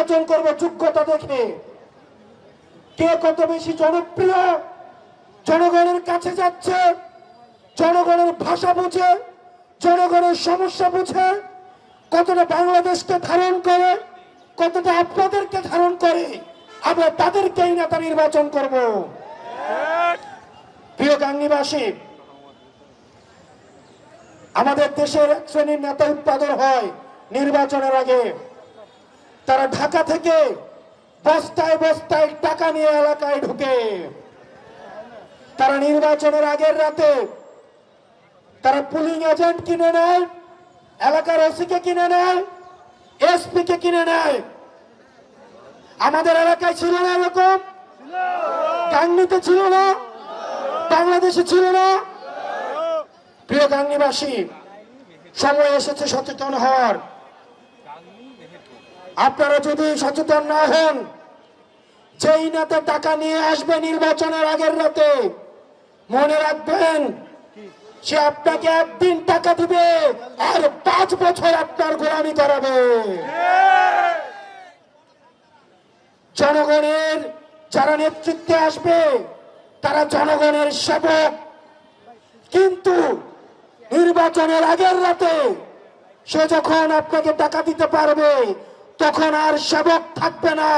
নির্বাচন করব যোগ্যতা দেখে। কে কত বেশি জনপ্রিয়, জনগণের কাছে যাচ্ছে, জনগণের ভাষা বুঝে, জনগণের সমস্যা বুঝে, কতটা বাংলাদেশকে ধারণ করে, কতটা আপনাদেরকে ধারণ করে, আমরা তাদেরকেই নেতা নির্বাচন করব। প্রিয় গাঙ্গিবাসী, আমাদের দেশের এক শ্রেণির নেতা উৎপাদন হয় নির্বাচনের আগে। তারা ঢাকা থেকে বস্তায় বস্তায় টাকা নিয়ে এলাকায় ঢুকে। তারা নির্বাচনের আগের রাতে তারা পুলিং এজেন্ট কিনে নেয়, এলাকার ওসিকে কিনে নেয় এসপি কে কিনে নেয়। আমাদের এলাকায় ছিল না এরকম। গাংনিতে ছিল না। বাংলাদেশে ছিল না। প্রিয় গাঙ্গিবাসী সময় এসেছে সচেতন হওয়ার। আপনারা যদি সচেতন না হন, যেই নেতা টাকা নিয়ে আসবে নির্বাচনের আগের রাতে, মনে রাখবেন, সে আপনাকে একদিন টাকা দিবে আর পাঁচ বছর আপনার গোলামি করাবে। জনগণের যারা নেতৃত্বে আসবে, তারা জনগণের সেবক। কিন্তু নির্বাচনের আগের রাতে সে যখন আপনাকে টাকা দিতে পারবে তখন আর সেবক থাকবে না।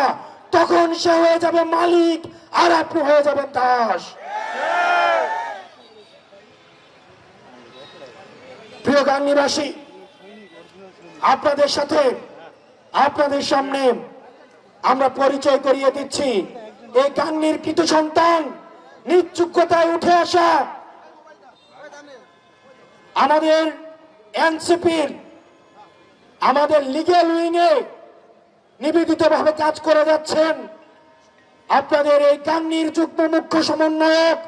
তখন সে হয়ে যাবে মালিক আর আপনি হয়ে যাবেন দাস। প্রিয় গাঙ্গিবাসী, আপনাদের সাথে, আপনাদের সামনে আমরা পরিচয় করিয়ে দিচ্ছি। এই গাঙ্গির কৃত সন্তান যোগ্যতায় উঠে আসা আমাদের এনসিপির, আমাদের লিগেল উইংয়ে নিবেদিত ভাবে কাজ করে যাচ্ছেন। আপনাদের এই কান্নির যুগ্ম মুখ্য সমন্বয়ক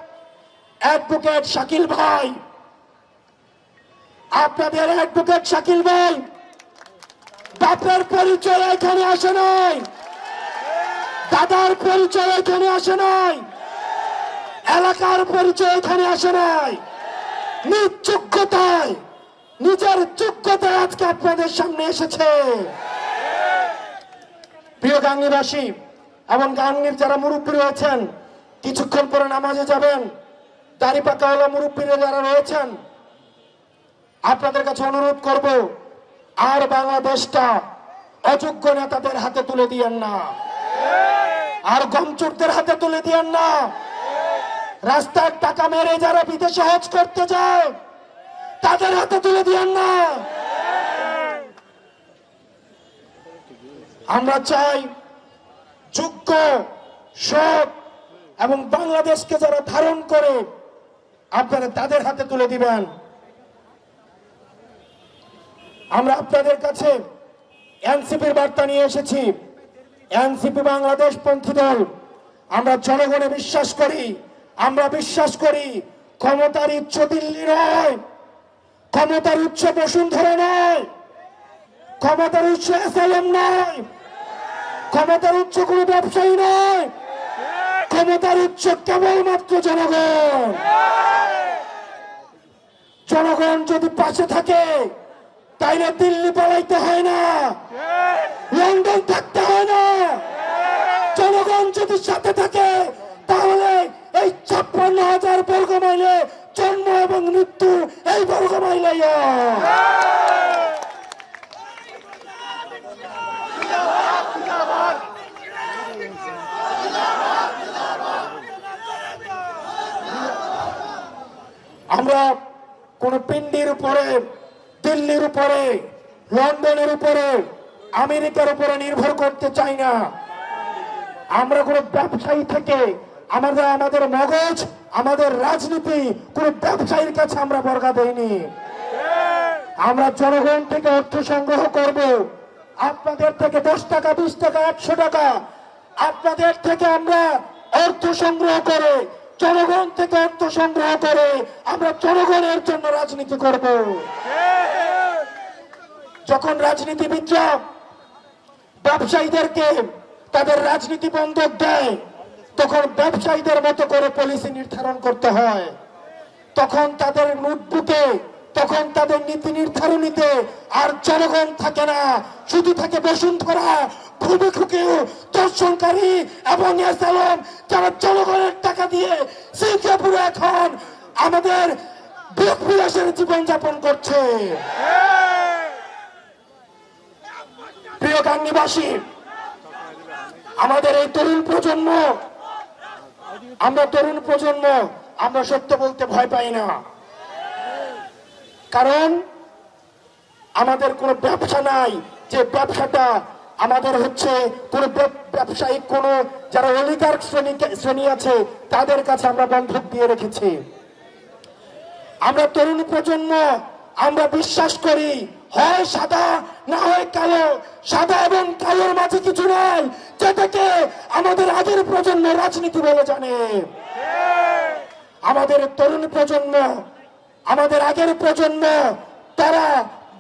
অ্যাডভোকেট শাকিল ভাই। আপনাদের অ্যাডভোকেট শাকিল ভাই, বাপের পরিচয় এখানে আসে নাই। দাদার পরিচয় এখানে আসে নাই। এলাকার পরিচয় এখানে আসে নাই। নিজ নিজের যোগ্যতায় আজকে আপনাদের সামনে এসেছে। প্রিয় গাঙ্গিবাসী এবং গাঙ্গির যারা মুরব্বী রয়েছেন, কিছুক্ষণ পরে নামাজে যাবেন, দাড়ি পাকাওয়ালা মুরব্বীরা যারা রয়েছেন, আপনাদের কাছে অনুরোধ করব, আর বাংলাদেশটা অযোগ্য নেতাদের হাতে তুলে দিয়েন না। আর গমচুরদের হাতে তুলে দিয়েন না। রাস্তার টাকা মেরে যারা বিদেশে হজ করতে যায়, তাদের হাতে তুলে দিয়েন না। আমরা চাই যোগ্য, সৎ এবং বাংলাদেশকে যারা ধারণ করে আপনারা তাদের হাতে তুলে দিবেন। আমরা আপনাদের কাছে এনসিপির বার্তা নিয়ে এসেছি। এনসিপি বাংলাদেশ পন্থী দল। আমরা জনগণে বিশ্বাস করি, আমরা বিশ্বাস করি ক্ষমতার উচ্চ দিল্লি নয়, ক্ষমতার উচ্চ বসুন্ধরা নয়, ক্ষমতার উচ্চ এসএলএম নয় ক্ষমতার উচ্চ কোন ব্যবসায়ী নয়। ক্ষমতার উচ্চ কেবলমাত্র জনগণ। জনগণ যদি পাশে থাকে, তাইলে দিল্লি পালাইতে হয় না। লন্ডন থাকতে হয় না। জনগণ যদি সাথে থাকে, তাহলে এই ছাপ্পান্ন হাজার বর্গ মাইলে জন্ম এবং মৃত্যু এই বর্গ মাইলে আমরা কোন পিন্ডির উপরে, দিল্লির উপরে, লন্ডনের উপরে, আমেরিকার উপরে নির্ভর করতে চাই না। আমরা কোন ব্যবসায়ী থেকে আমাদের আমাদের মগজ, আমাদের রাজনীতি কোন ব্যবসায়ীর কাছে আমরা বর্গা দেইনি। আমরা জনগণ থেকে অর্থ সংগ্রহ করব। আপনাদের থেকে দশ টাকা, বিশ টাকা, একশো টাকা, আপনাদের থেকে আমরা অর্থ সংগ্রহ করে জনগণ থেকে অর্থ সংগ্রহ করে আমরা জনগণের জন্য রাজনীতি করব। যখন রাজনীতিবিদরা ব্যবসায়ীদেরকে তাদের রাজনীতি বন্ধক দেয়, তখন ব্যবসায়ীদের মতো করে পলিসি নির্ধারণ করতে হয়। তখন তাদের নোটবুকে, তখন তাদের নীতি নির্ধারণীতে আর জনগণ থাকে না, শুধু থাকে বসুন্ধরা খুবই খুকেও দর্শনকারী এবং এসালম যারা জনগণের টাকা দিয়ে সিঙ্গাপুরে এখন আমাদের বিলাসের জীবনযাপন করছে। প্রিয় গাঙ্গিবাসী, আমাদের এই তরুণ প্রজন্ম, আমরা তরুণ প্রজন্ম, আমরা সত্য বলতে ভয় পাই না। কারণ আমাদের কোনো ব্যবসা নাই, যে ব্যবসাটা আমাদের হচ্ছে কোনো ব্যবসায়িক কোনো যারা শ্রেণি শ্রেণি আছে, তাদের কাছে আমরা বন্ধক দিয়ে রেখেছি। আমরা তরুণ প্রজন্ম, আমরা বিশ্বাস করি, হয় সাদা না হয় কালো, সাদা এবং কালোর মাঝে কিছু নাই, যেটাকে আমাদের আগের প্রজন্ম রাজনীতি বলে জানে। আমাদের তরুণ প্রজন্ম, আমাদের আগের প্রজন্ম, তারা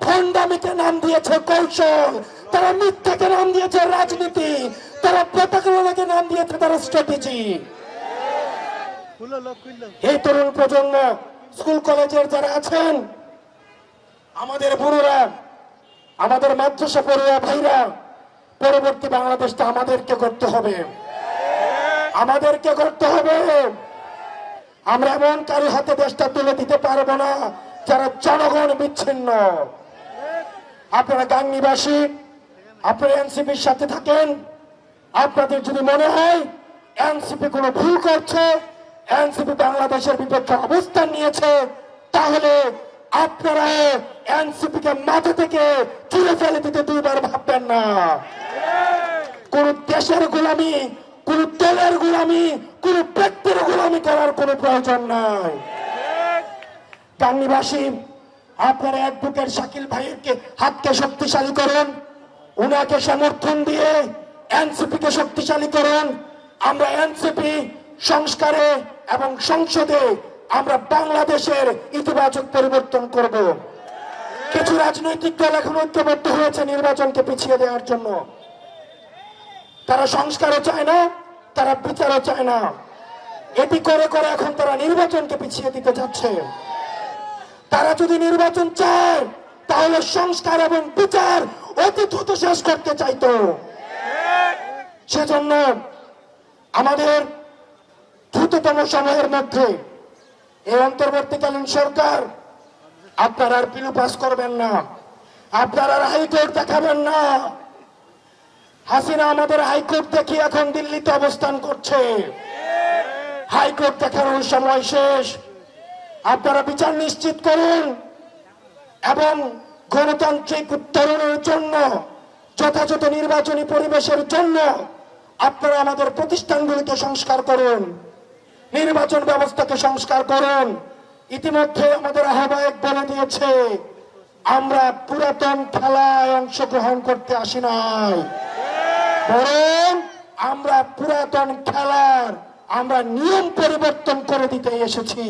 ভণ্ডামিকে নাম দিয়েছে কৌশল, তারা মিথ্যাকে নাম দিয়েছে রাজনীতি, তারা প্রতারণাকে নাম দিয়েছে তারা স্ট্র্যাটেজি এই তরুণ প্রজন্ম স্কুল কলেজের যারা আছেন, আমাদের বুড়োরা, আমাদের মাদ্রাসা পড়ুয়া ভাইরা, পরবর্তী বাংলাদেশটা আমাদেরকে করতে হবে। আমাদেরকে করতে হবে। আমরা এমন কারও হাতে দেশটা তুলে দিতে পারব না যারা জনগণ বিচ্ছিন্ন। আপনারা গাংনিবাসী আপনারা এনসিপির সাথে থাকেন। আপনাদের যদি মনে হয় এনসিপি কোনো ভুল করছে, এনসিপি বাংলাদেশের বিপক্ষে অবস্থান নিয়েছে, তাহলে আপনারা এনসিপি কে মাথা থেকে চুলে ফেলে দিতে দুইবার ভাববেন না। কোন দেশের গোলামি, কোন দলের গোলামি, কোন ব্যক্তির গোলামি করার কোনো প্রয়োজন নাই। গাঙ্গিবাসী আপনারা অ্যাডভোকেট শাকিল ভাইয়েরকে হাতকে শক্তিশালী করুন, উনাকে সমর্থন দিয়ে এনসিপি কে শক্তিশালী করুন। আমরা এনসিপি সংস্কারে এবং সংসদে আমরা বাংলাদেশের ইতিবাচক পরিবর্তন করব। কিছু রাজনৈতিক দল এখন ঐক্যবদ্ধ হয়েছে নির্বাচনকে পিছিয়ে দেওয়ার জন্য। তারা সংস্কারও চায় না, তারা বিচারও চায় না। এটি করে করে এখন তারা নির্বাচনকে পিছিয়ে দিতে যাচ্ছে। তারা যদি নির্বাচন চায়, তাহলে সংস্কার এবং বিচার অতি দ্রুত শেষ করতে চাইতো। সেজন্য আমাদের দ্রুততম সময়ের মধ্যে এই অন্তর্বর্তীকালীন সরকার আপনারা আর পিলু পাস করবেন না, আপনারা আর হাইকোর্ট দেখাবেন না। হাসিনা আমাদের হাইকোর্ট দেখি এখন দিল্লিতে অবস্থান করছে। হাইকোর্ট দেখানোর সময় শেষ। আপনারা বিচার নিশ্চিত করুন এবং গণতান্ত্রিক উত্তরণের জন্য, যথাযথ নির্বাচনী পরিবেশের জন্য আপনারা আমাদের প্রতিষ্ঠানগুলিকে সংস্কার করুন, নির্বাচন ব্যবস্থাকে সংস্কার করুন। ইতিমধ্যে আমাদের আহ্বায়ক বলে দিয়েছে, আমরা পুরাতন খেলায় অংশগ্রহণ করতে আসি নাই। বরং আমরা পুরাতন খেলার, আমরা নিয়ম পরিবর্তন করে দিতে এসেছি।